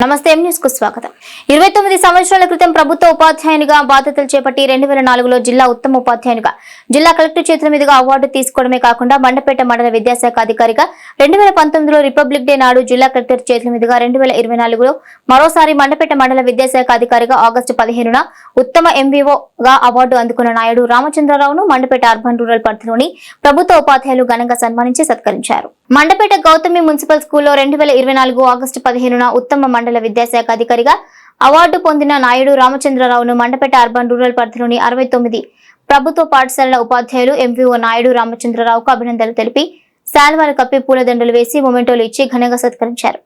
నమస్తే న్యూస్కు స్వాగతం. ఇరవై తొమ్మిది సంవత్సరాల క్రితం ప్రభుత్వ ఉపాధ్యాయునిగా బాధ్యతలు చేపట్టి రెండు వేల నాలుగులో జిల్లా ఉత్తమ ఉపాధ్యాయునిగా జిల్లా కలెక్టర్ చేతుల మీదుగా అవార్డు తీసుకోవడమే కాకుండా మండపేట మండల విద్యాశాఖ అధికారిగా రెండు వేల పంతొమ్మిదిలో రిపబ్లిక్ డే నాడు జిల్లా కలెక్టర్ చేతుల మీదుగా రెండు వేల ఇరవై నాలుగులో మరోసారి మండపేట మండల విద్యాశాఖ అధికారిగా ఆగస్టు పదిహేనున ఉత్తమ ఎంవీఓగా అవార్డు అందుకున్న నాయుడు రామచంద్రరావును మండపేట అర్బన్ రూరల్ పరిధిలోని ప్రభుత్వ ఉపాధ్యాయులు ఘనంగా సన్మానించి సత్కరించారు. మండపేట గౌతమి మున్సిపల్ స్కూల్లో రెండు వేల ఇరవై నాలుగు ఆగస్టు పదిహేనున ఉత్తమ మండల విద్యాశాఖ అధికారిగా అవార్డు పొందిన నాయుడు రామచంద్రరావును మండపేట అర్బన్ రూరల్ పరిధిలోని అరవై తొమ్మిది ప్రభుత్వ పాఠశాలల ఉపాధ్యాయులు ఎంవీఓ నాయుడు రామచంద్రరావుకు అభినందనలు తెలిపి శాల్వాలు కప్పి పూలదండలు వేసి మొమెంటోలు ఇచ్చి ఘనంగా సత్కరించారు.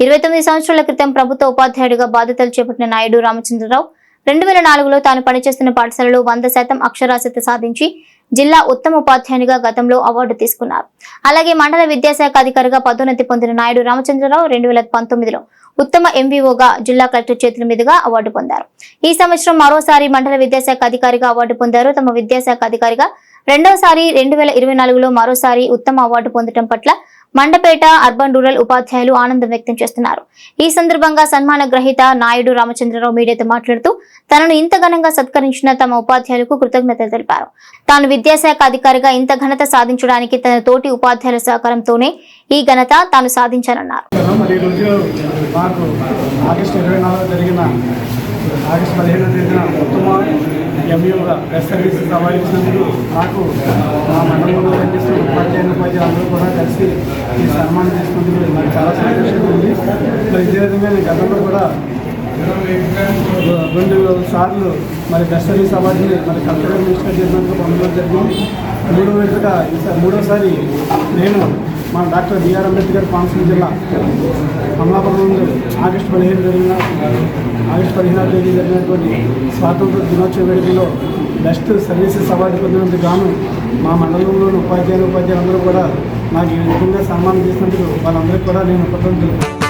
ఇరవై తొమ్మిది సంవత్సరాల క్రితం ప్రభుత్వ ఉపాధ్యాయుడిగా బాధ్యతలు చేపట్టిన నాయుడు రామచంద్రరావు రెండు వేల నాలుగులో తాను పనిచేస్తున్న పాఠశాలలో వంద శాతం అక్షరాస్యత సాధించి జిల్లా ఉత్తమ ఉపాధ్యాయునిగా గతంలో అవార్డు తీసుకున్నారు. అలాగే మండల విద్యాశాఖ అధికారిగా పదోన్నతి పొందిన నాయుడు రామచంద్రరావు రెండు వేల పంతొమ్మిదిలో ఉత్తమ ఎంవీఓగా జిల్లా కలెక్టర్ చేతుల మీదుగా అవార్డు పొందారు. ఈ సంవత్సరం మరోసారి మండల విద్యాశాఖ అధికారిగా అవార్డు పొందారు. తమ విద్యాశాఖ అధికారిగా రెండోసారి రెండు వేల ఇరవై నాలుగులో మరోసారి ఉత్తమ అవార్డు పొందడం పట్ల మండపేట అర్బన్ రూరల్ ఉపాధ్యాయులు ఆనందం వ్యక్తం చేస్తున్నారు. ఈ సందర్భంగా సన్మాన గ్రహీత నాయుడు రామచంద్రరావు మీడియాతో మాట్లాడుతూ తనను ఇంత ఘనంగా సత్కరించిన తమ ఉపాధ్యాయులకు కృతజ్ఞతలు తెలిపారు. తాను విద్యాశాఖ అధికారిగా ఇంత ఘనత సాధించడానికి తన తోటి ఉపాధ్యాయుల సహకారంతోనే ఈ ఘనత తాను సాధించానన్నారు. ఆగస్టు పదిహేను తేదీన ఉత్తమ ఎంయూగా బెస్ట్ సర్వీసెస్ అవార్డు నాకు మా మండలంలో పనిచేస్తున్న చేసి ఈ సన్మానం చేసినందుకు నాకు చాలా సంతోషంగా ఉంది మరి ఇదే విధంగా నేను గతంలో కూడా రెండు సార్లు మరి బెస్ట్ సర్వీస్ అవార్డుని మరి కలెక్టర్ మినిస్టర్ చేసినందుకు పొందడం జరిగింది మూడో విడతగా ఈసారి మూడోసారి నేను మన డాక్టర్ బిఆర్ అంబేద్కర్ కోనసీమ జిల్లా అమలాపురం నుండి ఆగస్టు పదిహేను జరిగిన ఆగస్టు పదిహేను తేదీ జరిగినటువంటి స్వాతంత్ర దినోత్సవ వేడుకలో బెస్ట్ సర్వీసెస్ అవార్డు పొందినందుకు గాను మా మండలంలోని ఉపాధ్యాయులు ఉపాధ్యాయులు అందరూ కూడా నాకు ఈ విధంగా సన్మానం చేసినందుకు వాళ్ళందరికీ కూడా నేను కృతజ్ఞతలు.